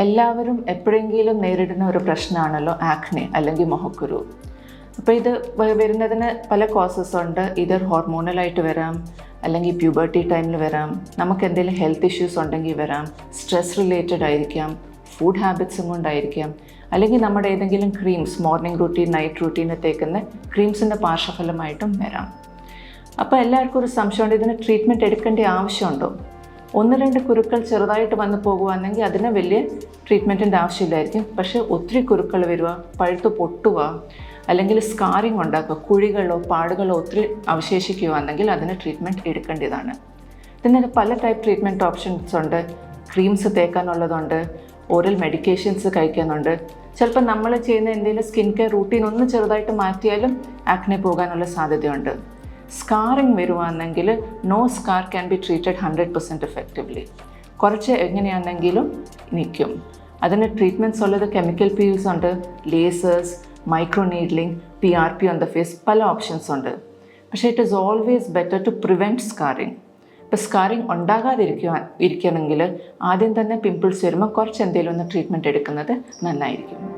എല്ലാവരും എപ്പോഴെങ്കിലും നേരിടുന്ന ഒരു പ്രശ്നമാണല്ലോ ആക്നെ അല്ലെങ്കിൽ മുഖക്കുരു. അപ്പോൾ ഇത് വരുന്നതിന് പല കോസസ് ഉണ്ട്. ഇതർ ഹോർമോണലായിട്ട് വരാം അല്ലെങ്കിൽ പ്യൂബർട്ടി ടൈമിൽ വരാം നമുക്ക് എന്തെങ്കിലും ഹെൽത്ത് ഇഷ്യൂസ് ഉണ്ടെങ്കിൽ വരാം സ്ട്രെസ് റിലേറ്റഡ് ആയിരിക്കാം ഫുഡ് ഹാബിറ്റ്സും കൊണ്ടായിരിക്കാം അല്ലെങ്കിൽ നമ്മുടെ ഏതെങ്കിലും ക്രീംസ് മോർണിംഗ് റൂട്ടീൻ നൈറ്റ് റൂട്ടീന് തേക്കുന്ന ക്രീംസിന്റെ പാർശ്വഫലമായിട്ടും വരാം. അപ്പോൾ എല്ലാവർക്കും ഒരു സംശയമുണ്ട്. ഇതിന് ട്രീറ്റ്മെന്റ് എടുക്കേണ്ട ആവശ്യമുണ്ടോ? ഒന്ന് രണ്ട് കുരുക്കൾ ചെറുതായിട്ട് വന്നു പോകുവാണെങ്കിൽ അതിന് വലിയ ട്രീറ്റ്മെന്റിന്റെ ആവശ്യമില്ലായിരിക്കും. പക്ഷേ ഒത്തിരി കുരുക്കൾ വരിക പഴുത്ത് പൊട്ടുക അല്ലെങ്കിൽ സ്കാറിങ് ഉണ്ടാക്കുക കുഴികളോ പാടുകളോ ഒത്തിരി അവശേഷിക്കുകയാണെങ്കിൽ അതിന് ട്രീറ്റ്മെന്റ് എടുക്കേണ്ടതാണ്. ഇതിന് പല ടൈപ്പ് ട്രീറ്റ്മെന്റ് ഓപ്ഷൻസ് ഉണ്ട്. ക്രീംസ് തേക്കാനുള്ളതുണ്ട് ഓരൽ മെഡിക്കേഷൻസ് കഴിക്കുന്നുണ്ട് ചിലപ്പോൾ നമ്മൾ ചെയ്യുന്ന എന്തെങ്കിലും സ്കിൻ കെയർ റൂട്ടീൻ ഒന്ന് ചെറുതായിട്ട് മാറ്റിയാലും ആക്നെ പോകാനുള്ള സാധ്യതയുണ്ട്. സ്കാറിങ് വരുവാണെങ്കിൽ no scar can be treated hundred percent effectively കുറച്ച് എങ്ങനെയാണെങ്കിലും നിൽക്കും അതിന് ട്രീറ്റ്മെന്റ്സ് ഉള്ളത് കെമിക്കൽ പീൽസ് ഉണ്ട് lasers micro needling P R P on the face പല ഓപ്ഷൻസ് ഉണ്ട്. പക്ഷേ it is always better to prevent scarring ഇപ്പോൾ സ്കാറിങ് ഉണ്ടാകാതിരിക്കുവാൻ ഇരിക്കണമെങ്കിൽ ആദ്യം തന്നെ പിമ്പിൾസ് വരുമ്പോൾ കുറച്ച് എന്തെങ്കിലും ഒന്ന് ട്രീറ്റ്മെന്റ് എടുക്കുന്നത് നന്നായിരിക്കും.